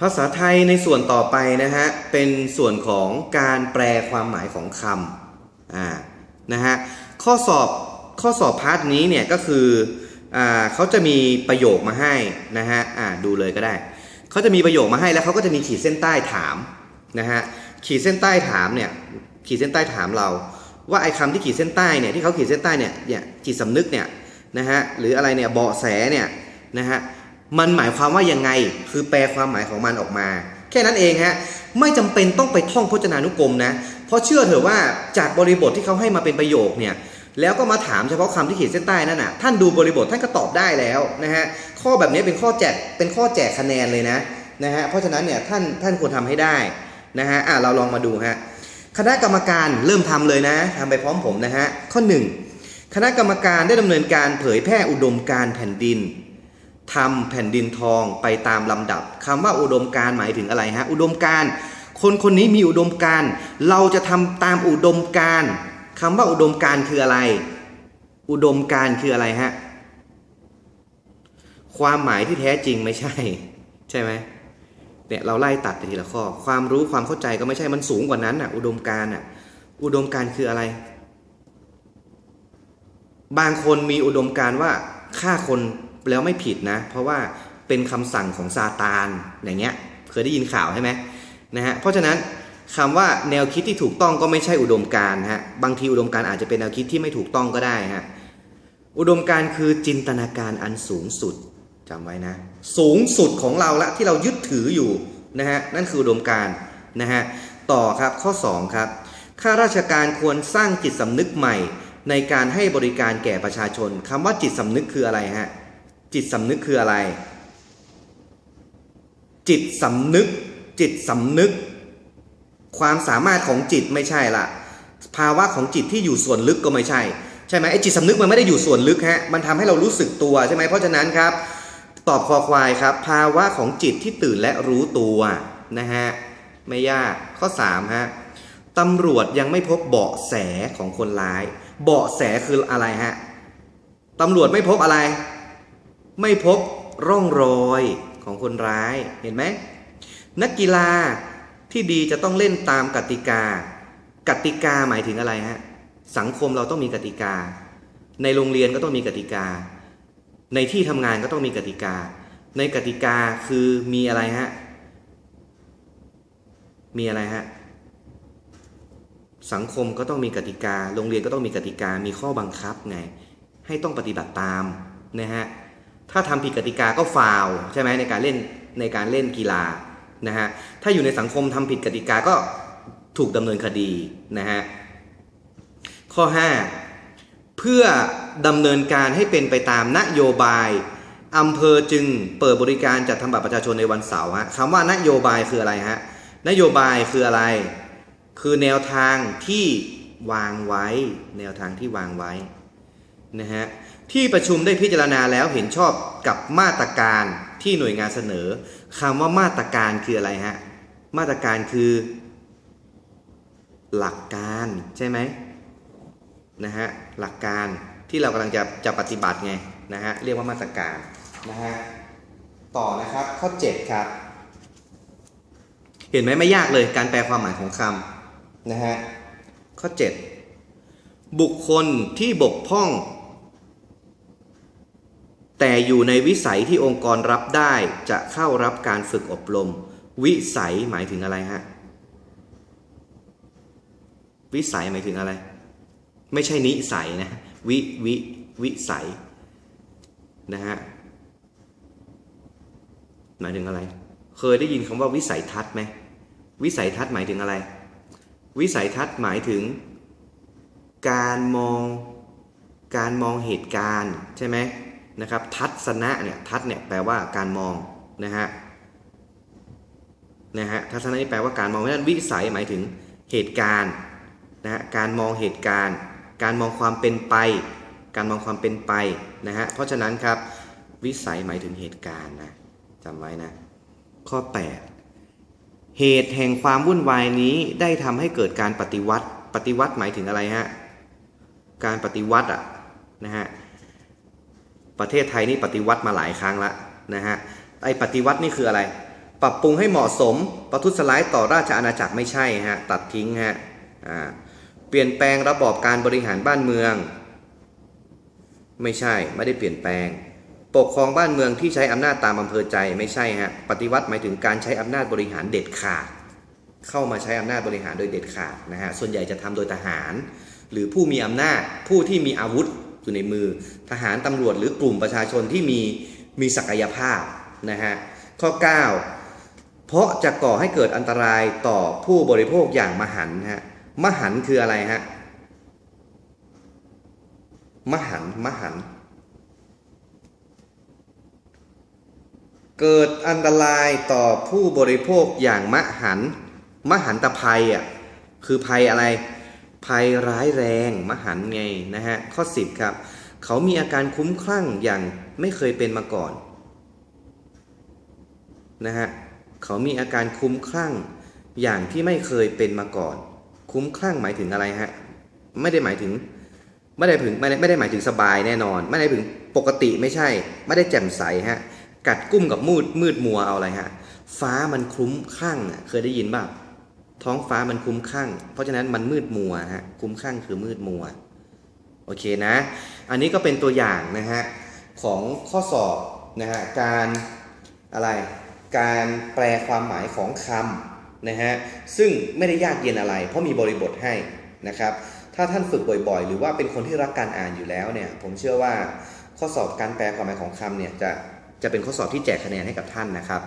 ภาษาไทยในส่วนต่อไปนะฮะเป็นส่วนของการแปลความหมายของคำอ่านะฮะข้อสอบข้อสอบพาร์ทนี้เนี่ยก็คืออ่าเขาจะมีประโยคมาให้นะฮะอ่าดูเลยก็ได้เขาจะมีประโยคมาให้แล้วเขาก็จะมีขีดเส้นใต้ถามนะฮะขีดเส้นใต้ถามเนี่ยขีดเส้นใต้ถามเรา ว่าไอ้คำที่ขีดเส้นใต้เนี่ยที่เขาขีดเส้นใต้เนี่ยเนี่ยจิตสำนึกเนี่ยนะฮะหรืออะไรเนี่ยเบาะแสเนี่ยนะฮะ มันหมายความว่ายังไง คือแปลความหมายของมันออกมา แค่นั้นเองฮะ ไม่จำเป็นต้องไปท่องพจนานุกรมนะ เพราะเชื่อเถอะว่าจากบริบทที่เขาให้มาเป็นประโยคเนี่ยแล้วก็มาถามเฉพาะคำที่เขีดเส้นใต้นั่นน่ะ ท่านดูบริบทท่านก็ตอบได้แล้วนะฮะ ข้อแบบนี้เป็นข้อแจก เป็นข้อแจกคะแนนเลยนะนะฮะ เพราะฉะนั้นเนี่ยท่านท่านควรทำให้ได้นะฮะ อะเราลองมาดูฮะ คณะกรรมการเริ่มทำเลยนะทำไปพร้อมผมนะฮะ ข้อ 1 คณะกรรมการได้ดำเนินการเผยแพร่อุดมการแผ่นดิน ทำแผ่นดินทองไปตามลำดับคำว่าอุดมการหมายถึงอะไรฮะอุดมการคนคนนี้มีอุดมการเราจะทำตามอุดมการคำว่าอุดมการคืออะไร อุดมการคืออะไรฮะความหมายที่แท้จริงไม่ใช่ ใช่ไหมเนี่ยเราไล่ตัดไปทีละข้อ ความรู้ความเข้าใจก็ไม่ใช่มันสูงกว่านั้นอะ อุดมการอะ อุดมการคืออะไร บางคนมีอุดมการว่าฆ่าคน แล้วไม่ผิดนะ เพราะว่าเป็นคำสั่งของซาตานอย่างเงี้ยเคยได้ยินข่าวใช่ไหมนะฮะเพราะฉะนั้นคำว่าแนวคิดที่ถูกต้องก็ไม่ใช่อุดมการฮะบางทีอุดมการอาจจะเป็นแนวคิดที่ไม่ถูกต้องก็ได้ฮะอุดมการคือจินตนาการอันสูงสุดจำไว้นะ สูงสุดของเราละที่เรายึดถืออยู่นะฮะนั่นคืออุดมการนะฮะต่อครับข้อ 2 ครับข้าราชการควรสร้างจิตสำนึกใหม่ ในการให้บริการแก่ประชาชนคำว่าจิตสำนึกคืออะไรฮะ จิตสำนึกคืออะไร จิตสำนึก จิตสำนึก ความสามารถของจิตไม่ใช่ละภาวะของจิตที่อยู่ส่วนลึกก็ไม่ใช่ ใช่ไหมไอ้จิตสำนึกมันไม่ได้อยู่ส่วนลึกฮะมันทำให้เรารู้สึกตัวใช่ไหมเพราะฉะนั้นครับ ตอบคอควายครับ ภาวะของจิตที่ตื่นและรู้ตัวนะฮะไม่ยากข้อ3ฮะตำรวจยังไม่พบเบาะแสของคนร้าย เบาะแสคืออะไรฮะตำรวจไม่พบอะไร ไม่พบร่องรอยของคนร้ายเห็นไหมนักกีฬาที่ดีจะต้องเล่นตามกติกา กติกาหมายถึงอะไรฮะสังคมเราต้องมีกติกา ในโรงเรียนก็ต้องมีกติกา ในที่ทำงานก็ต้องมีกติกา ในกติกาคือมีอะไรฮะมีอะไรฮะสังคมก็ต้องมีกติกา โรงเรียนก็ต้องมีกติกา มีข้อบังคับไง ให้ต้องปฏิบัติตามนะฮะ ถ้าทำผิดกติกาก็ฟาวใช่ไหมในการเล่นในการเล่นกีฬานะฮะถ้าอยู่ในสังคมทำผิดกติกาก็ถูกดำเนินคดีนะฮะข้อ 5 เพื่อดำเนินการให้เป็นไปตามนโยบายอำเภอจึงเปิดบริการจัดทำบัตรประชาชนในวันเสาร์ฮะคำว่านโยบายคืออะไรฮะนโยบายคืออะไร คือแนวทางที่วางไว้ แนวทางที่วางไว้ นะฮะที่ประชุมได้พิจารณาแล้วเห็นชอบกับมาตรการที่หน่วยงานเสนอคำว่ามาตรการคืออะไรฮะมาตรการคือ หลักการใช่ไหมนะฮะหลักการที่เรากำลังจะจะปฏิบัติไงนะฮะเรียกว่ามาตรการนะฮะต่อนะครับข้อ 7 ครับ เห็นไหมไม่ยากเลยการแปลความหมายของคำนะฮะข้อ 7 บุคคลที่บกพร่อง แต่อยู่ในวิสัยที่องค์กรรับได้จะเข้ารับการฝึกอบรม วิสัยหมายถึงอะไรฮะ วิสัยหมายถึงอะไร ไม่ใช่นิสัยนะ วิวิวิสัยนะฮะหมายถึงอะไร เคยได้ยินคำว่าวิสัยทัศน์ไหมวิสัยทัศน์หมายถึงอะไร วิสัยทัศน์หมายถึง การมอง การมองเหตุการณ์ใช่ไหม นะครับทัศนะเนี่ยทัศเนี่ยแปลว่าการมองนะฮะนะฮะทัศนะนี่แปลว่าการมองเพราะฉะนั้นวิสัยหมายถึงเหตุการณ์นะฮะการมองเหตุการณ์ การมองความเป็นไป การมองความเป็นไปนะฮะเพราะฉะนั้นครับวิสัยหมายถึงเหตุการณ์นะจำไว้นะข้อ 8 เหตุแห่งความวุ่นวายนี้ได้ทำให้เกิดการปฏิวัติ ปฏิวัติหมายถึงอะไรฮะการปฏิวัติอะนะฮะ ประเทศไทยนี่ปฏิวัติมาหลายครั้งละนะฮะไอ้ปฏิวัตินี่คืออะไร ปรับปรุงให้เหมาะสมประทุษร้ายต่อราชอาณาจักรไม่ใช่ฮะตัดทิ้งฮะอ่าเปลี่ยนแปลงระบอบการบริหารบ้านเมือง ไม่ใช่ไม่ได้เปลี่ยนแปลง ปกครองบ้านเมืองที่ใช้อำนาจตามอำเภอใจไม่ใช่ฮะปฏิวัติหมายถึงการใช้อำนาจบริหารเด็ดขาดเข้ามาใช้อำนาจบริหารโดยเด็ดขาดนะฮะส่วนใหญ่จะทำโดยทหาร หรือผู้มีอำนาจผู้ที่มีอาวุธ อยู่ในมือ ทหารตำรวจหรือกลุ่มประชาชนที่มีมีศักยภาพนะฮะข้อ 9 เพราะจะก่อให้เกิดอันตรายต่อผู้บริโภคอย่างมหันฮะมหันคืออะไรฮะมหันมหัน เกิดอันตรายต่อผู้บริโภคอย่างมหัน มหันตภัยอะคือภัยอะไร ภัยร้ายแรงมหันต์ไงนะฮะข้อ 10 ครับ เขามีอาการคุ้มคลั่งอย่างไม่เคยเป็นมาก่อนนะฮะเขามีอาการคุ้มคลั่งอย่างที่ไม่เคยเป็นมาก่อน คุ้มคลั่งหมายถึงอะไรฮะไม่ได้หมายถึงไม่ได้ถึงไม่ได้ไม่ได้หมายถึงสบายแน่นอน ไม่ได้ถึงปกติไม่ใช่ ไม่ได้แจ่มใสฮะกัดกุ้มกับมืดมืดมัวเอาอะไรฮะฟ้ามันคลุ้มคลั่งอะเคยได้ยินบ้าง ท้องฟ้ามันคุ้มคลั่งเพราะฉะนั้นมันมืดมัวฮะคุ้มคลั่งคือมืดมัวโอเคนะ อันนี้ก็เป็นตัวอย่างนะฮะของข้อสอบนะฮะการอะไรการแปลความหมายของคำนะฮะซึ่งไม่ได้ยากเย็นอะไร เพราะมีบริบทให้นะครับ ถ้าท่านฝึกบ่อยๆ หรือว่าเป็นคนที่รักการอ่านอยู่แล้วเนี่ยผมเชื่อว่าข้อสอบการแปลความหมายของคำเนี่ยจะจะเป็นข้อสอบที่แจกคะแนนให้กับท่านนะครับ